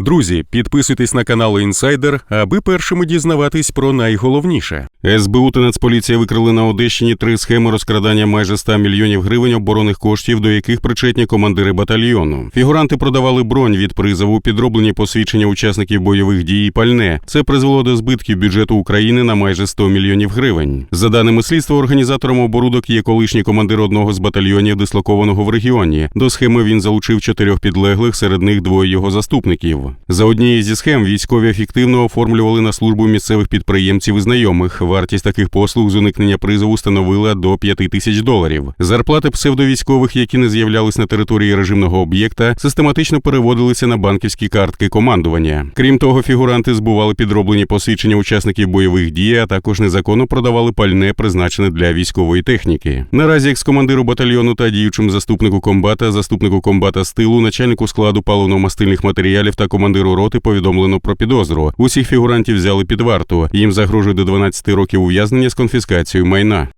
Друзі, підписуйтесь на канал Інсайдер, аби першими дізнаватись про найголовніше. СБУ та Нацполіція викрили на Одещині три схеми розкрадання майже 100 мільйонів гривень оборонних коштів, до яких причетні командири батальйону. Фігуранти продавали бронь від призову, підроблені посвідчення учасників бойових дій і пальне. Це призвело до збитків бюджету України на майже 100 мільйонів гривень. За даними слідства, організатором оборудок є колишній командир одного з батальйонів, дислокованого в регіоні. До схеми він залучив чотирьох підлеглих, серед них двоє його заступників. За однією зі схем військові ефективно оформлювали на службу місцевих підприємців і знайомих. Вартість таких послуг з уникнення призову становила до 5 тисяч доларів. Зарплати псевдовійськових, які не з'являлись на території режимного об'єкта, систематично переводилися на банківські картки командування. Крім того, фігуранти збували підроблені посвідчення учасників бойових дій, а також незаконно продавали пальне, призначене для військової техніки. Наразі екс-командиру батальйону та діючим заступнику комбата, заступнику комбата з тилу, начальнику складу паливно-мастильних матеріалів та командиру роти повідомлено про підозру. Усіх фігурантів взяли під варту. Їм загрожує до 12 років ув'язнення з конфіскацією майна.